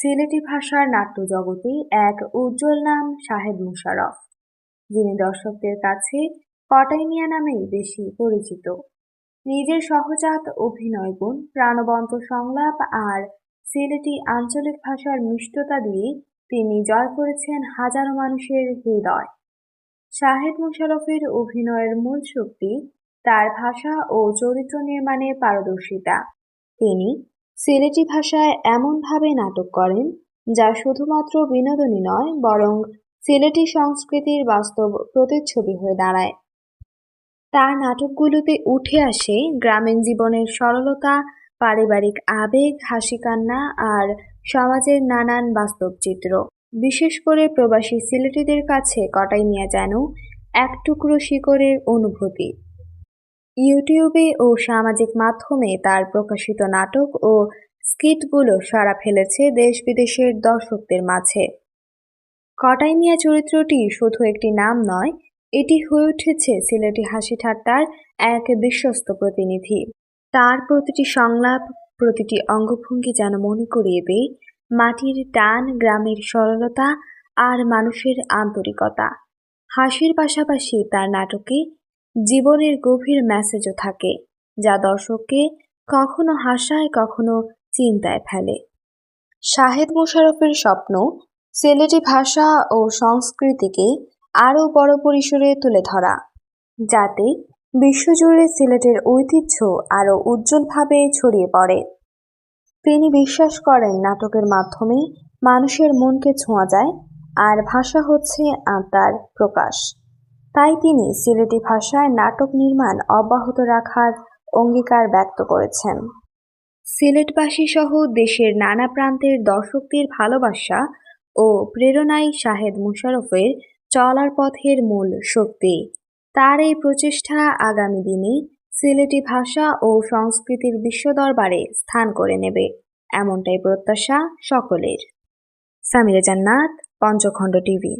সিলেটি ভাষার নাট্য জগতে এক উজ্জ্বল নাম, সাহেব মুশারফ, যিনি দর্শকদের কাছে কটাই মিয়া নামেই বেশি পরিচিত। নিজের সহজাত অভিনয় গুণ, প্রাণবন্ত সংলাপ আর সিলেটি আঞ্চলিক ভাষার মিষ্টতা দিয়ে তিনি জয় করেছেন হাজারো মানুষের হৃদয়। শাহেদ মুশারফের অভিনয়ের মূল শক্তি তার ভাষা ও চরিত্র নির্মাণে পারদর্শিতা। তিনি সিলেটি ভাষায় এমনভাবে নাটক করেন, যা শুধুমাত্র বিনোদনী নয়, বরং সিলেটি সংস্কৃতির বাস্তব প্রতিচ্ছবি হয়ে দাঁড়ায়। তার নাটকগুলোতে উঠে আসে গ্রামীণ জীবনের সরলতা, পারিবারিক আবেগ হাসি কান্না আর সমাজের নানান বাস্তব চিত্র বিশেষ করে প্রবাসী সিলেটিদের কাছে কটাই মিয়া যেন এক টুকরো শিকড়ের অনুভূতি। ইউটিউবে ও সামাজিক মাধ্যমে তার প্রকাশিত নাটক ও স্কিটগুলো সাড়া ফেলেছে দেশ বিদেশের দর্শকদের মাঝে। কটাই মিয়া চরিত্রটি শুধু একটি নাম নয়, এটি হয়ে উঠেছে সিলেটি হাসি ঠাট্টার এক বিশ্বস্ত প্রতিনিধি। তার প্রতিটি সংলাপ, প্রতিটি অঙ্গভঙ্গি যেন মনে করিয়ে দেয় মাটির টান, গ্রামের সরলতা আর মানুষের আন্তরিকতা। হাসির পাশাপাশি তার নাটকে জীবনের গভীর মেসেজও থাকে, যা দর্শককে কখনো হাসায়, কখনো চিন্তায় ফেলে। শাহেদ মোশারফের স্বপ্ন সিলেটি ভাষা ও সংস্কৃতিকে আরও বড় পরিসরে তুলে ধরা, যাতে বিশ্বজুড়ে সিলেটের ঐতিহ্য আরও উজ্জ্বলভাবে ছড়িয়ে পড়ে। তিনি বিশ্বাস করেন নাটকের মাধ্যমে মানুষের মনকে ছোঁয়া যায়, আর ভাষা হচ্ছে আত্মার প্রকাশ। তাই তিনি সিলেটি ভাষায় নাটক নির্মাণ অব্যাহত রাখার অঙ্গীকার ব্যক্ত করেছেন। সিলেটবাসী সহ দেশের নানা প্রান্তের দর্শকদের ভালোবাসা ও প্রেরণাই শাহেদ মুশারফের চলার পথের মূল শক্তি। তার এই প্রচেষ্টা আগামী দিনে সিলেটি ভাষা ও সংস্কৃতির বিশ্ব দরবারে স্থান করে নেবে, এমনটাই প্রত্যাশা সকলের। সামিরা জান্নাত, পঞ্চখণ্ড টিভি।